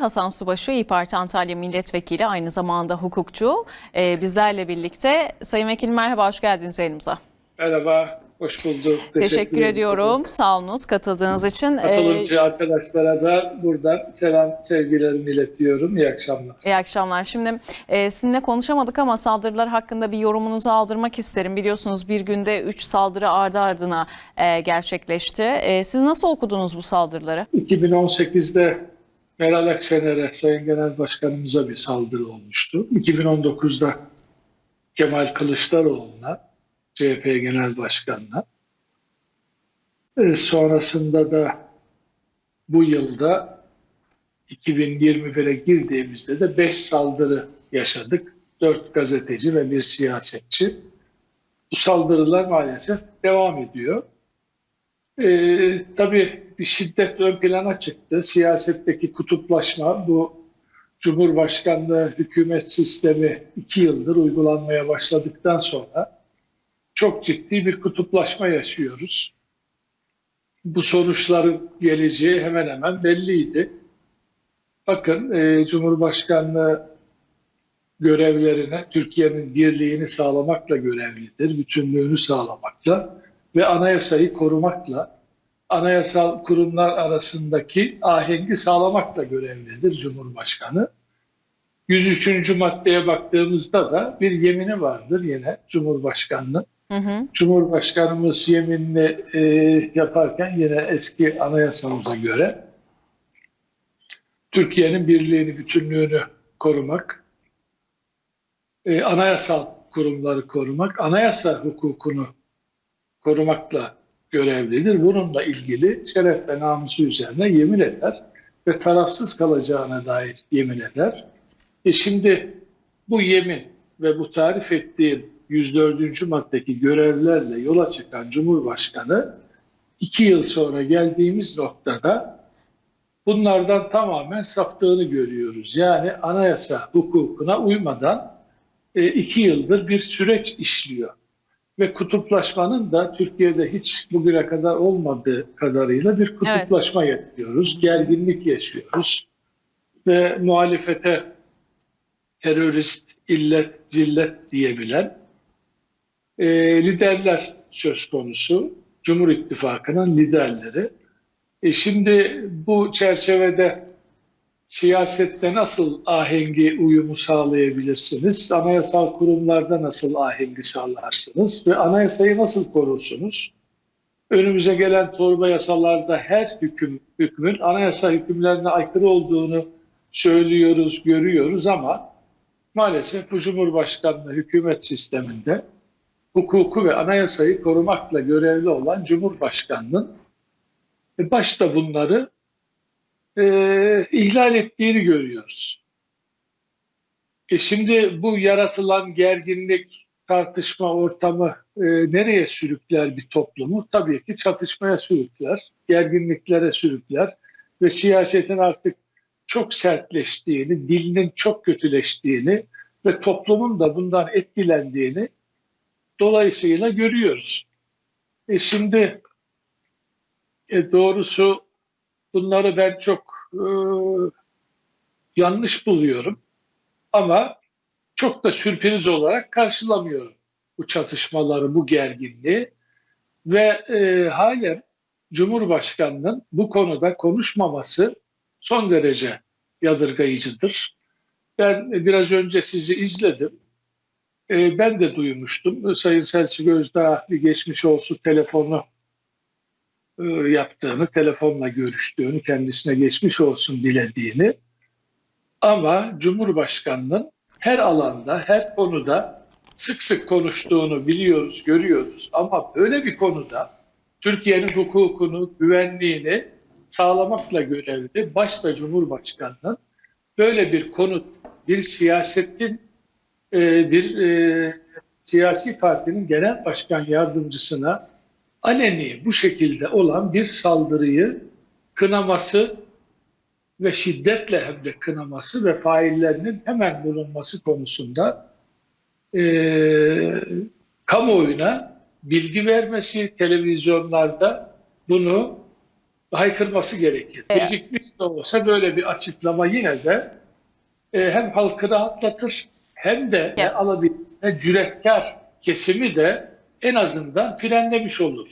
Hasan Subaşı İYİ Parti Antalya Milletvekili aynı zamanda hukukçu. Ee, bizlerle birlikte. Sayın Vekilim merhaba, hoş geldiniz yayınımıza. Merhaba, hoş bulduk. Teşekkür, ederim. ediyorum. Sağ olunuz katıldığınız için. Ee, Katılımcı arkadaşlara da buradan selam, sevgilerimi iletiyorum. İyi akşamlar. İyi akşamlar. Şimdi e, sizinle konuşamadık ama saldırılar hakkında bir yorumunuzu aldırmak isterim. Biliyorsunuz bir günde 3 saldırı ardı ardına e, gerçekleşti. E, siz nasıl okudunuz bu saldırıları? 2018'de Meral Akşener'e, Sayın Genel Başkanımıza bir saldırı olmuştu. 2019'da Kemal Kılıçdaroğlu'na, CHP Genel Başkanı'na. E, sonrasında da bu yılda 2021'e girdiğimizde de 5 saldırı yaşadık. 4 gazeteci ve bir siyasetçi. Bu saldırılar maalesef devam ediyor. Ee, tabii şiddet ön plana çıktı. Siyasetteki kutuplaşma bu Cumhurbaşkanlığı hükümet sistemi iki yıldır uygulanmaya başladıktan sonra çok ciddi bir kutuplaşma yaşıyoruz. Bu sonuçların geleceği hemen hemen belliydi. Bakın e, Cumhurbaşkanlığı görevlerine Türkiye'nin birliğini sağlamakla görevlidir, bütünlüğünü sağlamakla ve anayasayı korumakla, anayasal kurumlar arasındaki ahengi sağlamakla görevlidir Cumhurbaşkanı. 103. maddeye baktığımızda da bir yemini vardır yine Cumhurbaşkanı'nın. Hı hı. Cumhurbaşkanımız yeminini e, yaparken yine eski anayasamıza göre Türkiye'nin birliğini, bütünlüğünü korumak, e, anayasal kurumları korumak, anayasa hukukunu korumakla görevlidir. Bununla ilgili şeref ve namusu üzerine yemin eder ve tarafsız kalacağına dair yemin eder. E şimdi bu yemin ve bu tarif ettiğim 104. maddeki görevlerle yola çıkan Cumhurbaşkanı iki yıl sonra geldiğimiz noktada bunlardan tamamen saptığını görüyoruz. Yani anayasa hukukuna uymadan e, iki yıldır bir süreç işliyor. Ve kutuplaşmanın da Türkiye'de hiç bugüne kadar olmadığı kadarıyla bir kutuplaşma yaşıyoruz. Gerginlik yaşıyoruz. Ve muhalefete terörist, illet, cillet diyebilen e, liderler söz konusu. Cumhur İttifakı'nın liderleri. E şimdi bu çerçevede siyasette nasıl ahengi uyumu sağlayabilirsiniz? Anayasal kurumlarda nasıl ahengi sağlarsınız? Ve anayasayı nasıl korursunuz? Önümüze gelen torba yasalarda her hüküm, hükmün anayasa hükümlerine aykırı olduğunu söylüyoruz, görüyoruz ama maalesef bu Cumhurbaşkanlığı hükümet sisteminde hukuku ve anayasayı korumakla görevli olan Cumhurbaşkanı'nın e, başta bunları e, ihlal ettiğini görüyoruz. E şimdi bu yaratılan gerginlik, tartışma ortamı e, nereye sürükler bir toplumu? Tabii ki çatışmaya sürükler, gerginliklere sürükler ve siyasetin artık çok sertleştiğini, dilinin çok kötüleştiğini ve toplumun da bundan etkilendiğini dolayısıyla görüyoruz. E şimdi e, doğrusu bunları ben çok e, yanlış buluyorum. Ama çok da sürpriz olarak karşılamıyorum bu çatışmaları, bu gerginliği. Ve e, halen Cumhurbaşkanı'nın bu konuda konuşmaması son derece yadırgayıcıdır. Ben biraz önce sizi izledim. E, ben de duymuştum. Sayın Selçuk Özdağ bir geçmiş olsun telefonu yaptığını, telefonla görüştüğünü, kendisine geçmiş olsun dilediğini. Ama Cumhurbaşkanı'nın her alanda, her konuda sık sık konuştuğunu biliyoruz, görüyoruz. Ama böyle bir konuda Türkiye'nin hukukunu, güvenliğini sağlamakla görevli başta Cumhurbaşkanı'nın böyle bir konu, bir siyasetin, e, bir e, siyasi partinin genel başkan yardımcısına aleni bu şekilde olan bir saldırıyı kınaması ve şiddetle hem de kınaması ve faillerinin hemen bulunması konusunda e, kamuoyuna bilgi vermesi, televizyonlarda bunu haykırması gerekir. Evet. Gecikmiş de olsa böyle bir açıklama yine de e, hem halkı rahatlatır hem de Evet. alabildiğine cüretkar kesimi de en azından frenlemiş olur.